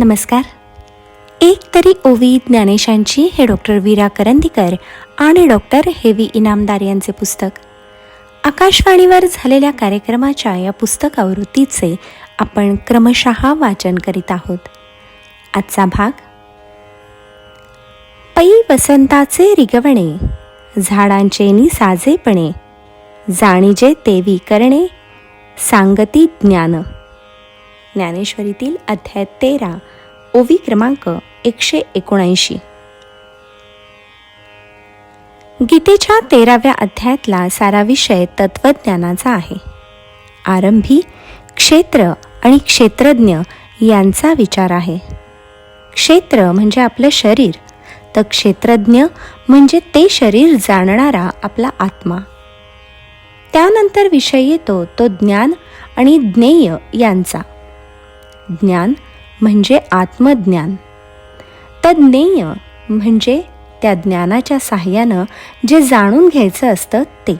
नमस्कार. एक तरी ओवी ज्ञानेशांची हे डॉक्टर वीरा करंदीकर आणि डॉक्टर हेवी इनामदार यांचे पुस्तक. आकाशवाणीवर झालेल्या कार्यक्रमाच्या या पुस्तक आवृत्तीचे आपण क्रमशः वाचन करीत आहोत. आजचा भाग. पै वसंताचे रिगवणे झाडांचे नि साजेपणे जाणीजे तेवी करणे सांगती ज्ञान. ज्ञानेश्वरीतील अध्याय तेरा ओवी क्रमांक एकशे एकोणऐंशी. गीतेच्या तेराव्या अध्यायातला सारा विषय तत्वज्ञानाचा आहे. आरंभी क्षेत्र आणि क्षेत्रज्ञ यांचा विचार आहे. क्षेत्र म्हणजे आपलं शरीर तर क्षेत्रज्ञ म्हणजे ते शरीर जाणणारा आपला आत्मा. त्यानंतर विषय येतो तो ज्ञान आणि ज्ञेय यांचा. ज्ञान म्हणजे आत्मज्ञान. तज्ज्ञेय ज्ञेय म्हणजे त्या ज्ञानाच्या साह्यानं जे जाणून घ्यायचं असतं ते.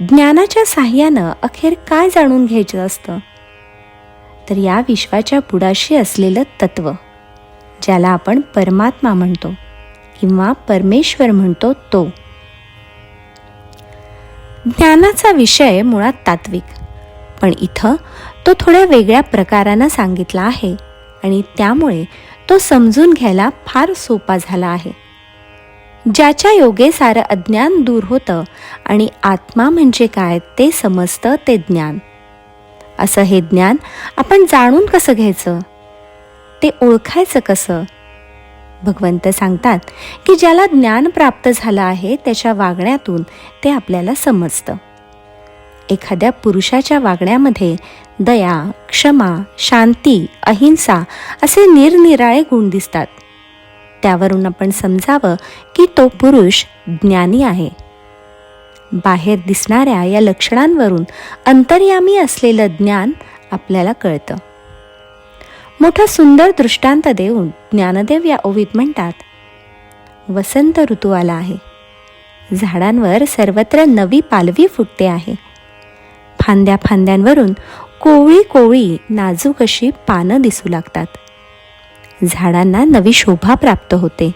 ज्ञानाच्या साह्यानं अखेर काय जाणून घ्यायचं असतं? तर या विश्वाच्या बुडाशी असलेलं तत्व ज्याला आपण परमात्मा म्हणतो किंवा परमेश्वर म्हणतो तो. ज्ञानाचा विषय मुळात तात्विक पण इथं तो थोड्या वेगळ्या प्रकारानं सांगितला आहे आणि त्यामुळे तो समजून घ्यायला फार सोपा झाला आहे. ज्याच्या योगे सारं अज्ञान दूर होतं आणि आत्मा म्हणजे काय ते समजतं ते ज्ञान. असं हे ज्ञान आपण जाणून कसं घ्यायचं? ते ओळखायचं कसं? भगवंत सांगतात की ज्याला ज्ञान प्राप्त झालं आहे त्याच्या वागण्यातून ते आपल्याला समजतं. एखाद्या पुरुषाच्या वागण्यामध्ये दया क्षमा शांती अहिंसा असे निरनिराळे गुण दिसतात. त्यावरून आपण समजावं की तो पुरुष ज्ञानी आहे. बाहेर दिसणाऱ्या या लक्षणांवरून अंतर्यामी असलेलं ज्ञान आपल्याला कळतं. मोठा सुंदर दृष्टांत देऊन ज्ञानदेव या ओवीत म्हणतात वसंत ऋतू आला आहे. झाडांवर सर्वत्र नवी पालवी फुटते आहे. फांद्या फांद्यांवरून कोवळी कोवळी नाजूक अशी पानं दिसू लागतात. झाडांना नवी शोभा प्राप्त होते.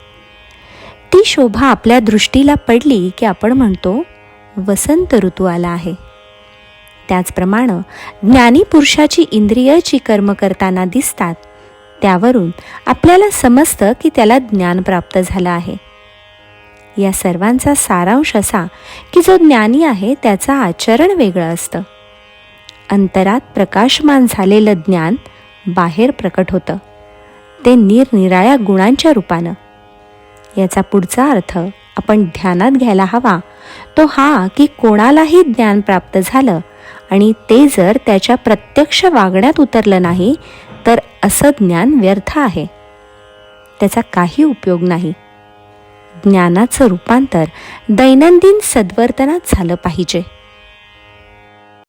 ती शोभा आपल्या दृष्टीला पडली की आपण म्हणतो वसंत ऋतू आला आहे. त्याचप्रमाणे ज्ञानी पुरुषाची इंद्रिय जी कर्म करताना दिसतात त्यावरून आपल्याला समजतं की त्याला ज्ञान प्राप्त झालं आहे. या सर्वांचा सारांश असा की जो ज्ञानी आहे त्याचं आचरण वेगळं असतं. अंतरात प्रकाशमान झालेलं ज्ञान बाहेर प्रकट होतं. ते निरनिराळ्या गुणांच्या रूपानं. याचा पुढचा अर्थ आपण ध्यानात घ्यायला हवा. तो हा की कोणालाही ज्ञान प्राप्त झालं आणि ते जर त्याच्या प्रत्यक्ष वागण्यात उतरलं नाही तर असं ज्ञान व्यर्थ आहे. त्याचा काही उपयोग नाही. ज्ञानाचं रूपांतर दैनंदिन सद्वर्तनात झालं पाहिजे.